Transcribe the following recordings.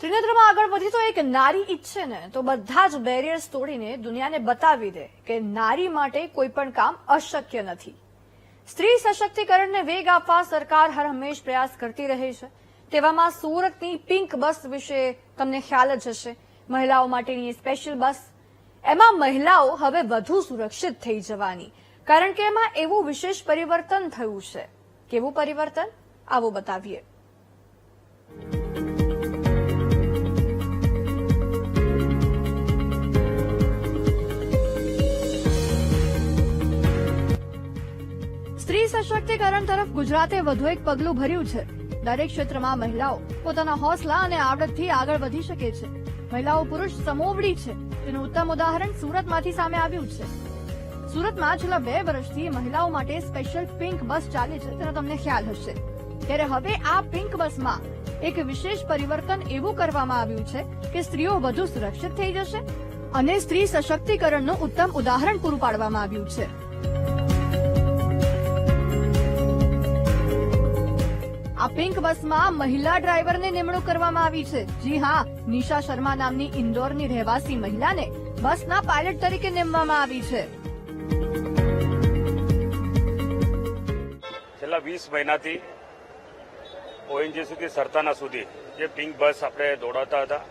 ત્રિનેત્રમાં આગળ વધી તો એક નારી ઈચ્છે ને, તો બધા જ બેરિયર્સ તોડીને દુનિયાને બતાવી દે કે નારી માટે કોઈ પણ કામ અશક્ય નથી. સ્ત્રી સશક્તિકરણને વેગ આપવા સરકાર હર હંમેશ પ્રયાસ કરતી રહી છે. તેવામાં સુરતની પિંક બસ વિશે તમને ખ્યાલ જ હશે. મહિલાઓ માટેની સ્પેશિયલ બસ એમાં મહિલાઓ હવે વધુ સુરક્ષિત થઈ જવાની. કારણ કે એમાં એવું વિશેષ પરિવર્તન થયું છે. કેવું પરિવર્તન? આવો બતાવીએ. સ્ત્રી સશક્તિકરણ તરફ ગુજરાતે વધુ એક પગલું ભર્યું છે. દરેક ક્ષેત્રમાં મહિલાઓ પોતાના હોસલા અને આવડતથી આગળ વધી શકે છે. મહિલાઓ પુરુષ સમોવડી છે. તેનું ઉત્તમ ઉદાહરણ સુરતમાંથી સામે આવ્યું છે. સુરતમાં છેલ્લા બે વર્ષથી મહિલાઓ માટે સ્પેશિયલ પિંક બસ ચાલે છે. તેનો તમને ખ્યાલ હશે. ત્યારે હવે આ પિંક બસમાં એક વિશેષ પરિવર્તન એવું કરવામાં આવ્યું છે કે સ્ત્રીઓ વધુ સુરક્ષિત થઈ જશે અને સ્ત્રી સશક્તિકરણનું ઉત્તમ ઉદાહરણ પૂરું પાડવામાં આવ્યું છે. પિંક બસમાં મહિલા ડ્રાઈવરને નિમણૂક કરવામાં આવી છે. જી હા, નિશા શર્મા નામની ઇન્દોરની રહેવાસી મહિલાને બસના પાયલટ તરીકે નિમવામાં આવી છે. છેલ્લા વીસ મહિનાથી ઓએનજીસીથી સરતાના સુધી જે પિંક બસ આપણે દોડાવતા હતા,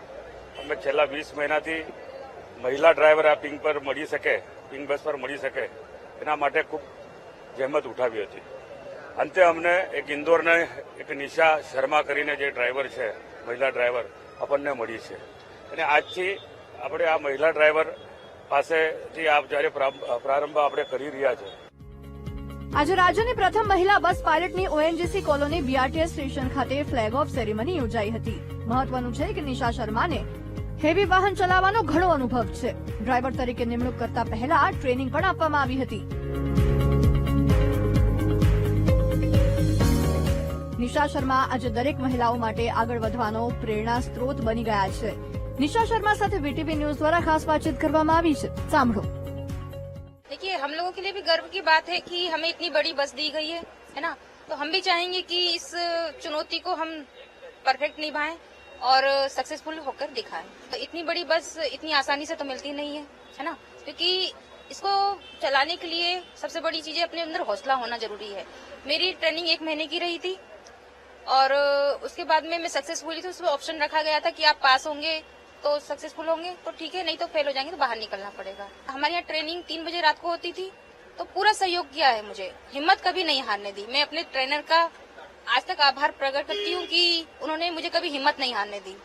અમે છેલ્લા વીસ મહિનાથી મહિલા ડ્રાઈવર આ પિંક પર મળી શકે પિંક બસ પર મળી શકે, એના માટે ખૂબ જહેમત ઉઠાવી હતી. અંતે અમને એક ઇન્દોરને એક નિશા શર્મા કરીને જે ડ્રાઈવર છે, મહિલા ડ્રાઈવર, આપણને મળી છે. અને આજથી આપણે આ મહિલા ડ્રાઈવર પાસેથી આ જ્યારે પ્રારંભ આપણે કરી રહ્યા છે. આજે રાજ્યની પ્રથમ મહિલા બસ પાયલટની ઓએનજીસી કોલોની બીઆરટીએસ સ્ટેશન ખાતે ફ્લેગ ઓફ સેરેમની યોજાઈ હતી. મહત્વનું છે કે નિશા શર્માને હેવી વાહન ચલાવવાનો ઘણો અનુભવ છે. ડ્રાઈવર તરીકે નિમણૂક કરતા પહેલા ટ્રેનિંગ પણ આપવામાં આવી હતી. નિશા શર્મા આજે દરેક મહિલાઓ માટે આગળ વધવાનો પ્રેરણા સ્ત્રોત બની ગયા છે નિશા શર્મા સાથે વીટીવી ન્યૂઝ દ્વારા ખાસ વાતચીત કરવામાં આવી છે સાંભળો देखिए हम लोगों के लिए भी गर्व की बात है कि हमें इतनी बड़ी बस दी गई है है ना तो हम भी चाहेंगे कि इस चुनौती को हम परफेक्ट निभाएं और सक्सेसफुल होकर दिखाएं तो इतनी बड़ी बस इतनी आसानी से तो मिलती नहीं है है ना क्योंकि इसको चलाने के लिए सबसे बड़ी चीजें अपने अंदर हौसला होना जरूरी है मेरी ट्रेनिंग एक महीने की रही थी और उसके बाद में मैं सक्सेसफुल हुई थी उसमें ऑप्शन रखा गया था कि आप पास होंगे तो सक्सेसफुल होंगे तो ठीक है नहीं तो फेल हो जाएंगे तो बाहर निकलना पड़ेगा हमारे यहाँ ट्रेनिंग तीन बजे रात को होती थी तो पूरा सहयोग किया है मुझे हिम्मत कभी नहीं हारने दी मैं अपने ट्रेनर का आज तक आभार प्रकट करती हूँ कि उन्होंने मुझे कभी हिम्मत नहीं हारने दी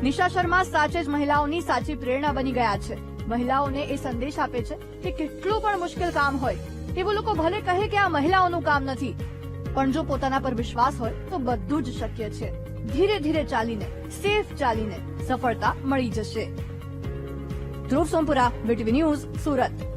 નિશા શર્મા સાચે જ મહિલાઓની સાચી પ્રેરણા બની ગયા છે મહિલાઓને એ સંદેશ આપે છે કે કેટલું પણ મુશ્કેલ કામ હોય એવું લોકો ભલે કહે કે આ મહિલાઓનું કામ નથી પણ જો પોતાના પર વિશ્વાસ હોય, તો બધું જ શક્ય છે. ધીરે ધીરે ચાલીને સેફ ચાલીને, સફળતા મળી જશે. Dhruv Sompura VTV news Surat.